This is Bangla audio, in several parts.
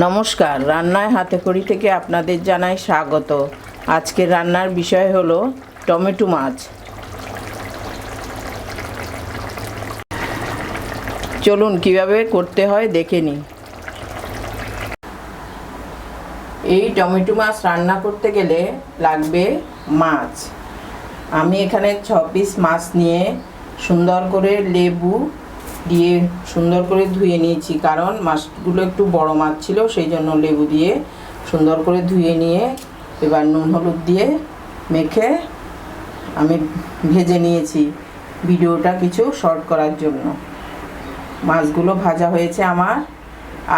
নমস্কার, রান্নায় হাতে খড়ি থেকে আপনাদের জানাই স্বাগত। আজকের রান্নার বিষয় হলো টমেটো মাছ। চলুন কীভাবে করতে হয় দেখে নিই। এই টমেটো মাছ রান্না করতে গেলে লাগবে মাছ। আমি এখানে ছ পিস মাছ নিয়ে সুন্দর করে লেবু দিয়ে সুন্দর করে ধুয়ে নিয়েছি। কারণ মাছগুলো একটু বড় মাছ ছিল, সেই জন্য লেবু দিয়ে সুন্দর করে ধুয়ে নিয়ে এবার নুন হলুদ দিয়ে মেখে আমি ভেজে নিয়েছি ভিডিওটা কিছু শর্ট করার জন্য। মাছগুলো ভাজা হয়েছে আমার,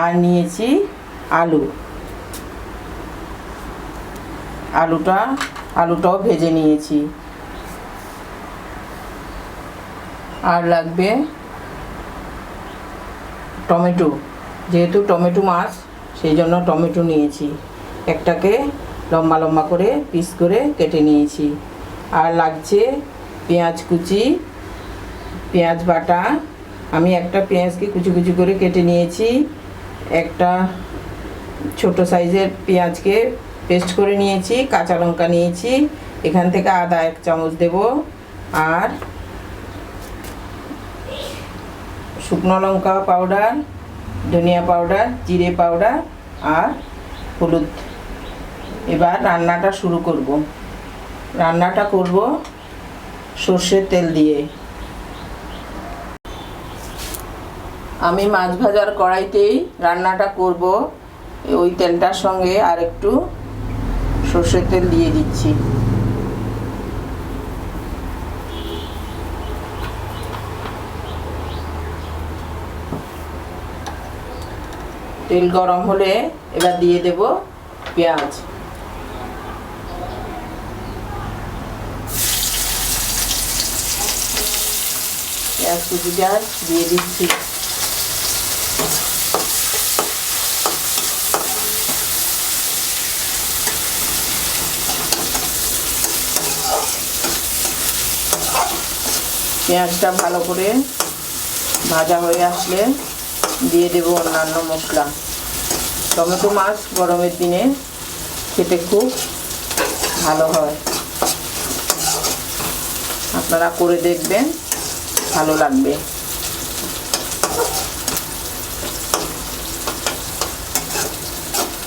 আর নিয়েছি আলু। আলুটা, আলুটাও ভেজে নিয়েছি। আর লাগবে টমেটো। যেহেতু টমেটো মাছ, সেই জন্য টমেটো নিয়েছি। একটাকে লম্বা লম্বা করে পিস করে কেটে নিয়েছি। আর লাগছে পেঁয়াজ কুচি, পেঁয়াজ বাটা। আমি একটা পেঁয়াজকে কুচি কুচি করে কেটে নিয়েছি। একটা ছোট সাইজের পেঁয়াজকে পেস্ট করে নিয়েছি, কাঁচা লঙ্কা নিয়েছি। এখান থেকে আদা এক চামচ দেব। আর শুকনো লঙ্কা পাউডার ধনিয়া পাউডার জিরে পাউডার আর হলুদ। এবার রান্নাটা শুরু করব। রান্নাটা করব সর্ষের তেল দিয়ে। আমি মাছ ভাজার কড়াইতেই রান্নাটা করব। ওই তেলটার সঙ্গে আর একটু সর্ষের তেল দিয়ে দিচ্ছি। তেল গরম হলে এবার দিয়ে দেব পেঁয়াজ। পেঁয়াজ দিয়ে দিচ্ছি। পেঁয়াজটা ভালো করে ভাজা হয়ে আসলে দিয়ে দেব অন্যান্য মশলা। টমেটো মাছ গরমের দিনে খেতে খুব ভালো হয়। আপনারা করে দেখবেন, ভালো লাগবে।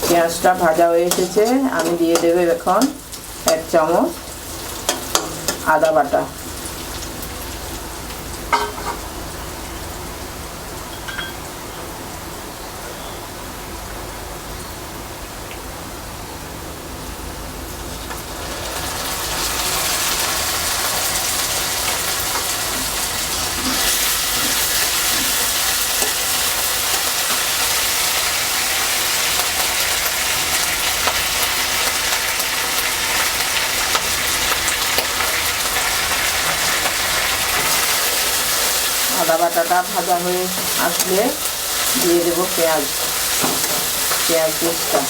পেঁয়াজটা ভাজা হয়ে এসেছে, আমি দিয়ে দেবো এখন এক চামচ আদা বাটা। আদা বাটাটা ভাজা হয়ে আসলে দিয়ে দেবো পেঁয়াজ পেঁয়াজ পেস্টটা।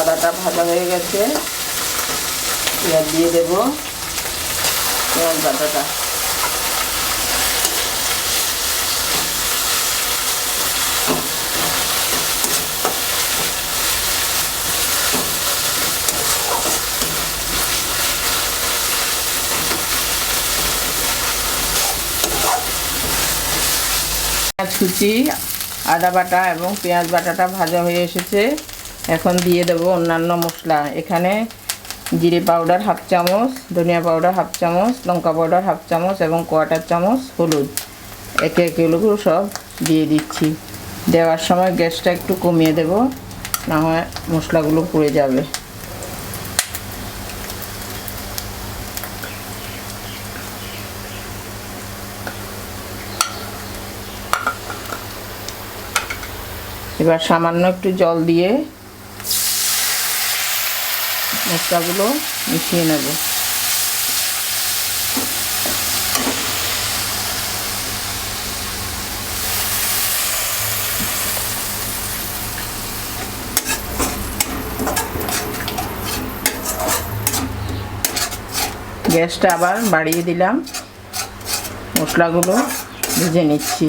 আদাটা ভাজা হয়ে গেছে পেঁয়াজ দিয়ে দেবো পেঁয়াজ বাটাটা। পেঁয়াজ কুচি, আদা বাটা এবং পেঁয়াজ বাটাটা ভাজা হয়ে এসেছে। এখন দিয়ে দেব অন্যান্য মশলা। এখানে জিরে পাউডার হাফ চামচ, ধনিয়া পাউডার হাফ চামচ, লঙ্কা পাউডার হাফ চামচ এবং কোয়াটার চামচ হলুদ। একে একে এগুলো সব দিয়ে দিচ্ছি। দেওয়ার সময় গ্যাসটা একটু কমিয়ে দেব, না হয় মশলাগুলো পুড়ে যাবে। এবার সামান্য একটু জল দিয়ে মশলাগুলো মিশিয়ে নেব। গ্যাসটা আবার বাড়িয়ে দিলাম। মশলাগুলো ভেজে নিচ্ছি।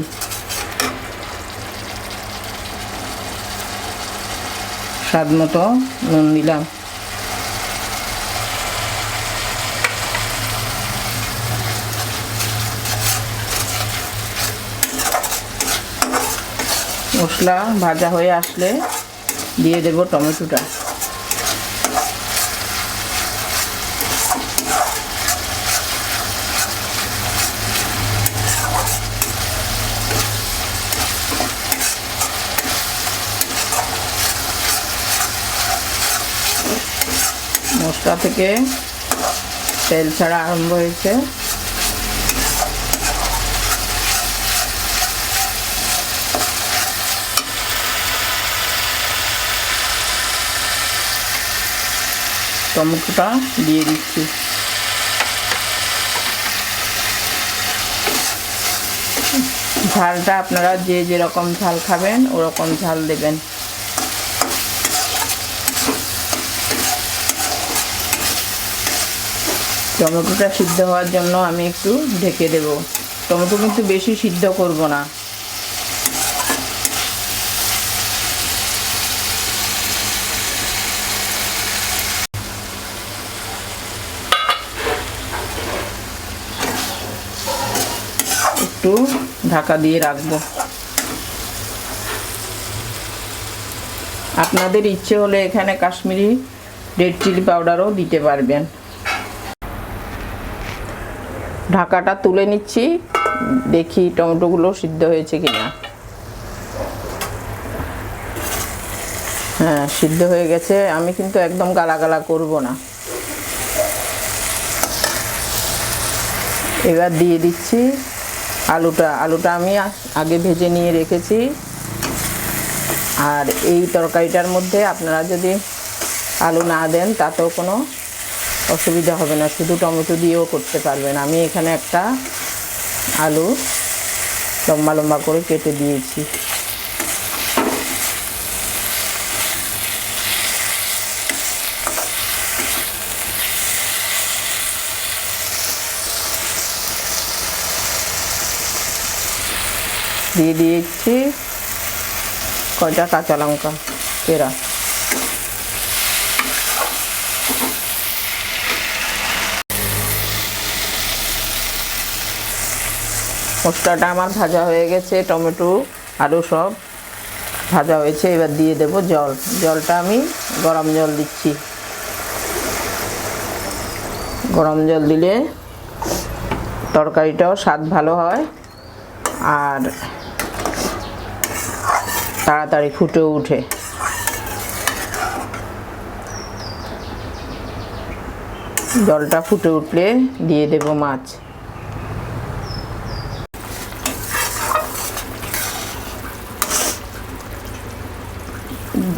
স্বাদ মতো নুন দিলাম। মশলা ভাজা হয়ে আসলে দিয়ে দেব টমেটোটা। মশলা থেকে তেল ছাড়া আরম্ভ হয়েছে। টমেটোটা দিয়ে দিচ্ছি। ঝালটা আপনারা যে যেরকম ঝাল খাবেন, ওরকম ঝাল দেবেন। টমেটোটা সিদ্ধ হওয়ার জন্য আমি একটু ঢেকে দেব। টমেটো কিন্তু বেশি সিদ্ধ করব না। একটু ঢাকা দিয়ে রাখব। আপনাদের ইচ্ছে হলে এখানে কাশ্মীরি রেড চিলি পাউডারও দিতে পারবেন। ঢাকাটা তুলে নিচ্ছি। দেখি টমেটোগুলো সিদ্ধ হয়েছে কিনা। হ্যাঁ সিদ্ধ হয়ে গেছে। আমি কিন্তু একদম গালা গালা করব না। এবার দিয়ে দিচ্ছি আলুটা। আলুটা আমি আগে ভেজে নিয়ে রেখেছি। আর এই তরকারিটার মধ্যে আপনারা যদি আলু না দেন, তাতেও কোনো অসুবিধা হবে না, শুধু টমেটো দিয়েও করতে পারবেন। আমি এখানে একটা আলু লম্বা লম্বা করে কেটে দিয়েছি। দিয়ে দিয়েছি কটা কাঁচা লঙ্কা? পেরা মশলাটা আমার ভাজা হয়ে গেছে, টমেটো আলু সব ভাজা হয়েছে, এবার দিয়ে দেব জল। জলটা আমি গরম জল দিচ্ছি। গরম জল দিলে তরকারিটাও স্বাদ ভালো হয় আর তাড়াতাড়ি ফুটে উঠে। জলটা ফুটে উঠলে দিয়ে দেব মাছ।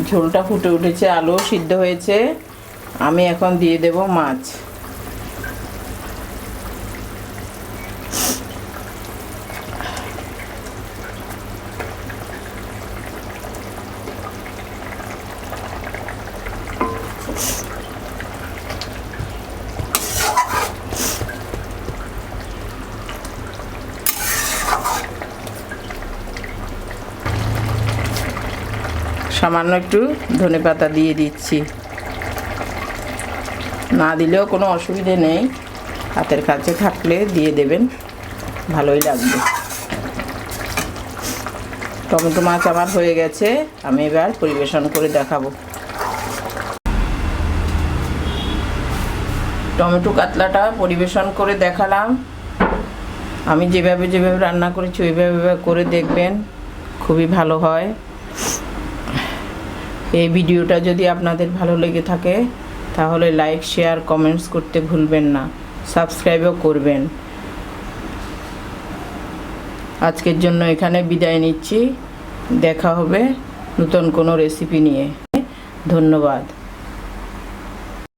ঝোলটা ফুটে উঠেছে আলু সিদ্ধ হয়েছে। আমি এখন দিয়ে দেব মাছ। সামান্য একটু ধনে পাতা দিয়ে দিচ্ছি। না দিলেও কোনো অসুবিধে নেই। হাতের কাছে থাকলে দিয়ে দেবেন, ভালোই লাগবে। টমেটো মাছ আমার হয়ে গেছে, আমি এবার পরিবেশন করে দেখাবো। টমেটো কাতলাটা পরিবেশন করে দেখালাম। আমি যেভাবে যেভাবে রান্না করেছি, ওইভাবে করে দেখবেন, খুবই ভালো হয়। এই ভিডিওটা যদি আপনাদের ভালো লেগে থাকে, তাহলে লাইক শেয়ার কমেন্টস করতে ভুলবেন না। সাবস্ক্রাইবও করবেন। আজকের জন্য এখানে বিদায় নিচ্ছি। দেখা হবে নতুন কোনো রেসিপি নিয়ে। ধন্যবাদ।